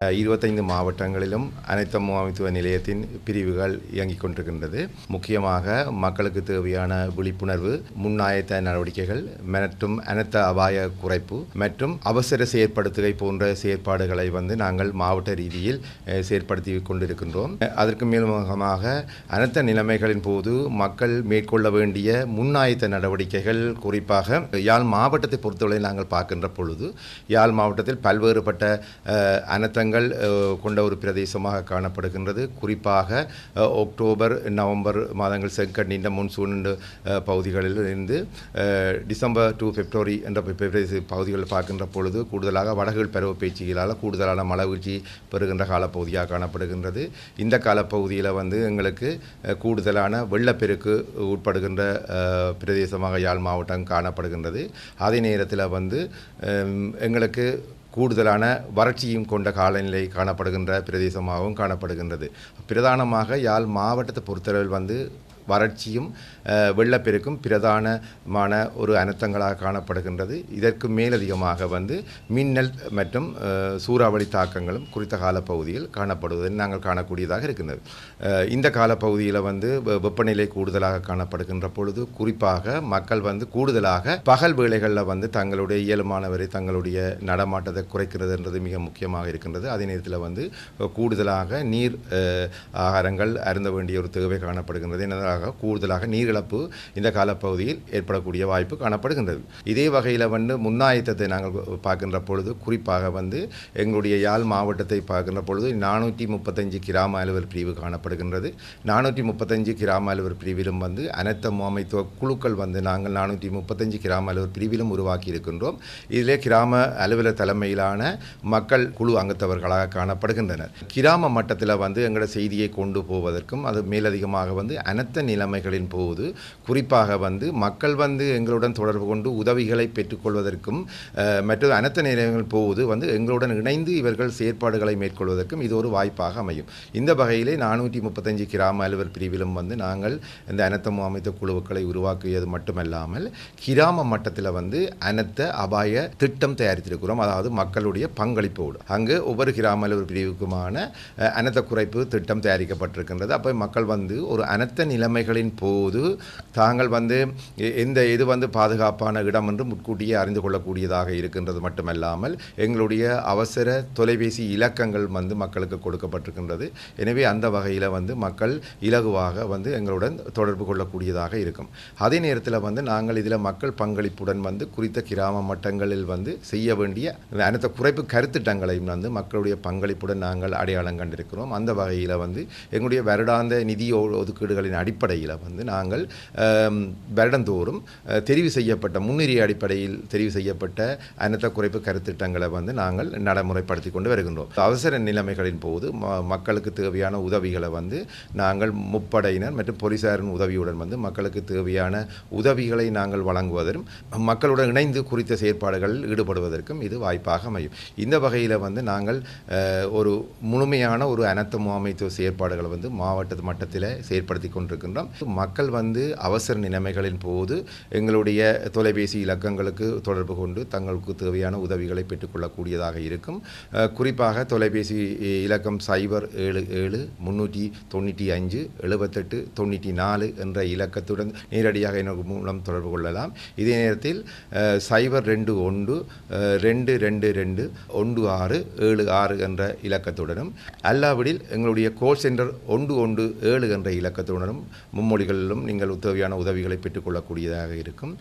இருபத்தைந்து மாவட்டங்களிலும் அனைத்து முகாமைத்துவ நிலையத்தின் பிரிவுகள் இயங்கிக் கொண்டிருக்கின்றது. முக்கியமாக மக்களுக்கு தேவையான விழிப்புணர்வு முன்னாயத்த நடவடிக்கைகள் மற்றும் அனைத்த அபாய குறைப்பு மற்றும் அவசர செயற்படுத்துகை போன்ற செயற்பாடுகளை வந்து நாங்கள் மாவட்ட ரீதியில் செயற்படுத்தி கொண்டிருக்கின்றோம். அதற்கு மேலமாக அனைத்த நிலைமைகளின் போது மக்கள் மேற்கொள்ள வேண்டிய முன்னாயத்த நடவடிக்கைகள் குறிப்பாக யாழ் மாவட்டத்தை பொறுத்தவரை நாங்கள் பார்க்கின்ற பொழுது யாழ் மாவட்டத்தில் பல்வேறுபட்ட அஹ், அனர்த்தங்கள் அஹ், கொண்ட ஒரு பிரதேசமாக காணப்படுகின்றது. குறிப்பாக அக்டோபர் நவம்பர் மாதங்கள் செங்கட் நீண்ட முன்சூன் பகுதிகளில் இருந்து டிசம்பர் டு பிப்ரவரி என்ற பிரதேச பகுதிகளில் பார்க்கின்ற பொழுது கூடுதலாக வடகில் பருவ பேச்சுகளால் கூடுதலான மலைவீழ்ச்சி பெறுகின்ற காலப்பகுதியாக காணப்படுகின்றது. இந்த காலப்பகுதியில் வந்து எங்களுக்கு கூடுதலான வெள்ளப்பெருக்கு உட்படுகின்ற பிரதேசமாக யாழ் மாவட்டம் காணப்படுகின்றது. அதே நேரத்தில் வந்து எங்களுக்கு கூடுதலான வறட்சியும் கொண்ட காலநிலை காணப்படுகின்ற பிரதேசமாகவும் காணப்படுகின்றது. பிரதானமாக யாழ் மாவட்டத்தை பொறுத்தளவில் வந்து வறட்சியும் வெள்ளப்பெருக்கும் பிரதானமான ஒரு அனர்த்தங்களாக காணப்படுகின்றது. இதற்கு மேலதிகமாக வந்து மின்னல் மற்றும் சூறாவளி தாக்கங்களும் குறித்த காலப்பகுதியில் காணப்படுவதை நாங்கள் காணக்கூடியதாக இருக்கின்றது. இந்த காலப்பகுதியில் வந்து வெப்பநிலை கூடுதலாக காணப்படுகின்ற பொழுது குறிப்பாக மக்கள் வந்து கூடுதலாக பகல் வேளைகளில் வந்து தங்களுடைய இயலுமானவரை தங்களுடைய நடமாட்டத்தை குறைக்கிறதுன்றது மிக முக்கியமாக இருக்கின்றது. அதே நேரத்தில் வந்து கூடுதலாக நீர் ஆகாரங்கள் அருந்த வேண்டிய ஒரு தேவை காணப்படுகின்றது. காரணமாக கூடுதலாக நீரிழப்பு இந்த காலப்பகுதியில் ஏற்படக்கூடிய வாய்ப்பு காணப்படுகின்றது. இதே வகையில் வந்து முன்னாயத்தத்தை நாங்கள் பார்க்கின்ற பொழுது குறிப்பாக வந்து எங்களுடைய யாழ் மாவட்டத்தை பார்க்கின்ற பொழுது நானூற்றி முப்பத்தஞ்சு கிராம அலுவல் பிரிவு காணப்படுகின்றது. நானூற்றி முப்பத்தஞ்சு கிராம அலுவல் பிரிவிலும் வந்து அனைத்து முகாமைத்துவ குழுக்கள் வந்து நாங்கள் நானூற்றி முப்பத்தஞ்சு கிராம அலுவல் பிரிவிலும் உருவாக்கி இருக்கின்றோம். இதிலே கிராம அலுவலர் தலைமையிலான மக்கள் குழு அங்கத்தவர்களாக காணப்படுகின்றனர். கிராம மட்டத்தில் வந்து எங்களோட செய்தியை கொண்டு போவதற்கும் அது மேலதிகமாக வந்து அனைத்த நிலைமைகளின் போது குறிப்பாக வந்து மக்கள் வந்து எங்களுடன் தொடர்பு கொண்டு உதவிகளை பெற்றுக்கொள்வதற்கும் அஹ், மற்றது நிலையங்கள் போது வந்து எங்களுடன் இணைந்து இவர்கள் செயற்பாடுகளை மேற்கொள்வதற்கும் இது ஒரு வாய்ப்பாக அமையும். இந்த வகையிலே நானூற்றி முப்பத்தஞ்சு கிராம அலுவலர் பிரிவிலும் வந்து நாங்கள் இந்த அனர்த்த முகாமைத்த குழுக்களை உருவாக்கியது மட்டுமல்லாமல் கிராம மட்டத்தில் வந்து அனர்த்த அபாய திட்டம் தயாரித்திருக்கிறோம். அதாவது மக்களுடைய பங்களிப்போடு. அங்கு ஒவ்வொரு கிராம அலுவலர் பிரிவுக்குமான அஹ், அனர்த்த குறைப்பு திட்டம் தயாரிக்கப்பட்டிருக்கின்றது. அப்போ மக்கள் வந்து ஒரு அனர்த்த நிலைமைகளின் போது தாங்கள் வந்து எந்த இது வந்து பாதுகாப்பான இடம் என்று முன்கூட்டியே அறிந்து கொள்ளக்கூடியதாக இருக்கின்றது மட்டுமல்லாமல் எங்களுடைய அவசர தொலைபேசி இலக்கங்கள் வந்து மக்களுக்கு கொடுக்கப்பட்டிருக்கின்றது. எனவே அந்த வகையில் வந்து மக்கள் இலகுவாக வந்து எங்களுடன் தொடர்பு கொள்ளக்கூடியதாக இருக்கும். அதே நேரத்தில் வந்து நாங்கள் இதில் மக்கள் பங்களிப்புடன் வந்து குறித்த கிராம மட்டங்களில் வந்து செய்ய வேண்டிய அனைத்து குறைப்பு கருத்திட்டங்களையும் வந்து மக்களுடைய பங்களிப்புடன் நாங்கள் அடையாளம் கண்டிருக்கிறோம். அந்த வகையில் வந்து எங்களுடைய வருடாந்த நிதி ஒதுக்கீடுகளின் அடிப்படையில் வந்து நாங்கள் வருடந்தோறும் தெரிவு செய்யப்பட்ட முன்னுரிமை அடிப்படையில் தெரிவு செய்யப்பட்ட அனத்த குறைப்பு கருத்திட்டங்களை வந்து நாங்கள் நடைமுறைப்படுத்தி கொண்டு வருகின்றோம். அவசர நிலைமைகளின் போது ம- மக்களுக்கு தேவையான உதவிகளை வந்து நாங்கள் முப்படையினர் மற்றும் போலீசாரின் உதவியுடன் வந்து மக்களுக்கு தேவையான உதவிகளை நாங்கள் வழங்குவதற்கும் மக்களுடன் இணைந்து குறித்த செயற்பாடுகளில் ஈடுபடுவதற்கும் இது வாய்ப்பாக அமையும். இந்த வகையில் வந்து நாங்கள் ஒரு முழுமையான ஒரு அனத்த முகாமைத்துவ செயற்பாடுகளை வந்து மாவட்ட மட்டத்தில் செயற்படுத்தி கொண்டிருக்கின்றோம். மக்கள் வந்து அவசர நிலைமைகளின் போது எங்களுடைய தொலைபேசி இலக்கங்களுக்கு தொடர்பு கொண்டு தங்களுக்கு தேவையான உதவிகளை பெற்றுக்கொள்ளக்கூடியதாக இருக்கும். குறிப்பாக தொலைபேசி இலக்கம் சைபர் ஏழு ஏழு முன்னூற்றி தொண்ணூற்றி அஞ்சு எழுபத்தெட்டு தொண்ணூற்றி நாலு என்ற இலக்கத்துடன் நேரடியாக எனக்கு மூலம் தொடர்பு கொள்ளலாம். இதே நேரத்தில் சைபர் ரெண்டு ஒன்று ரெண்டு ரெண்டு ரெண்டு ஒன்று ஆறு ஏழு ஆறு என்ற இலக்கத்துடனும் அல்லாவிடில் எங்களுடைய கோல் சென்டர் ஒன்று ஒன்று ஏழு என்ற இலக்கத்துடனும் மும்மொழிகளிலும் நீங்கள் உதவியான உதவிகளை பெற்றுக்கொள்ளக்கூடியதாக இருக்கும்.